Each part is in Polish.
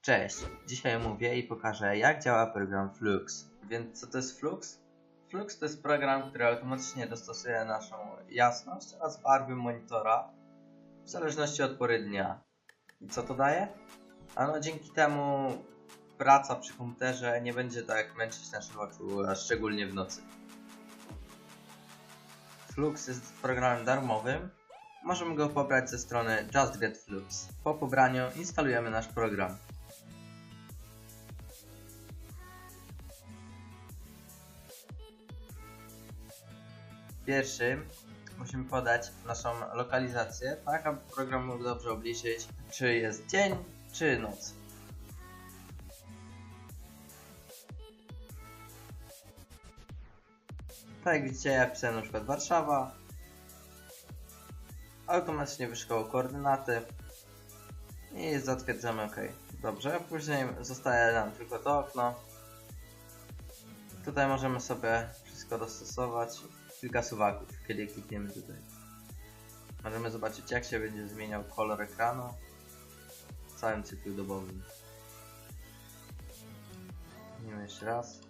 Cześć, dzisiaj omówię i pokażę jak działa program Flux. Więc co to jest Flux? Flux to jest program, który automatycznie dostosuje naszą jasność oraz barwy monitora w zależności od pory dnia. I co to daje? Ano dzięki temu praca przy komputerze nie będzie tak męczyć naszych oczu, a szczególnie w nocy. Flux jest programem darmowym. Możemy go pobrać ze strony Just Get Flux. Po pobraniu instalujemy nasz program. Pierwszym musimy podać naszą lokalizację, tak aby program mógł dobrze obliczyć, czy jest dzień, czy noc. Tak jak widzicie, ja pisałem na przykład Warszawa. Automatycznie wyszukało koordynaty. I zatwierdzamy OK. Dobrze, później zostaje nam tylko to okno. Tutaj możemy sobie wszystko dostosować. Kilka suwaków, kiedy klikniemy tutaj. Możemy zobaczyć jak się będzie zmieniał kolor ekranu w całym cyklu dobowym. Kliknijmy jeszcze raz.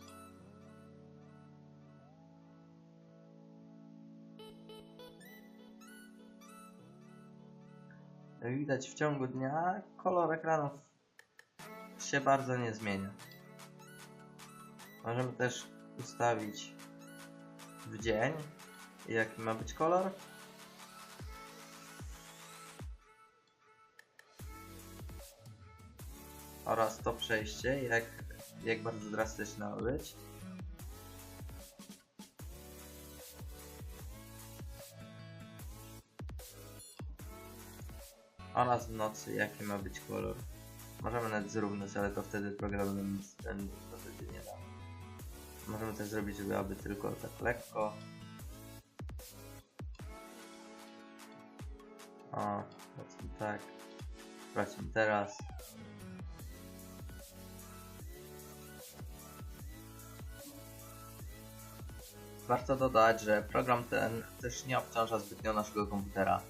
Widać w ciągu dnia kolor ekranów się bardzo nie zmienia. Możemy też ustawić w dzień jaki ma być kolor. Oraz to przejście, jak, jak bardzo drastyczne ma być. Oraz w nocy jaki ma być kolor. Możemy nawet zrównać, ale to wtedy program nic ten wtedy nie da. Możemy też zrobić, żeby aby tylko tak lekko. O, powiedzmy tak. Sprawdźmy teraz. Warto dodać, że program ten też nie obciąża zbytnio naszego komputera.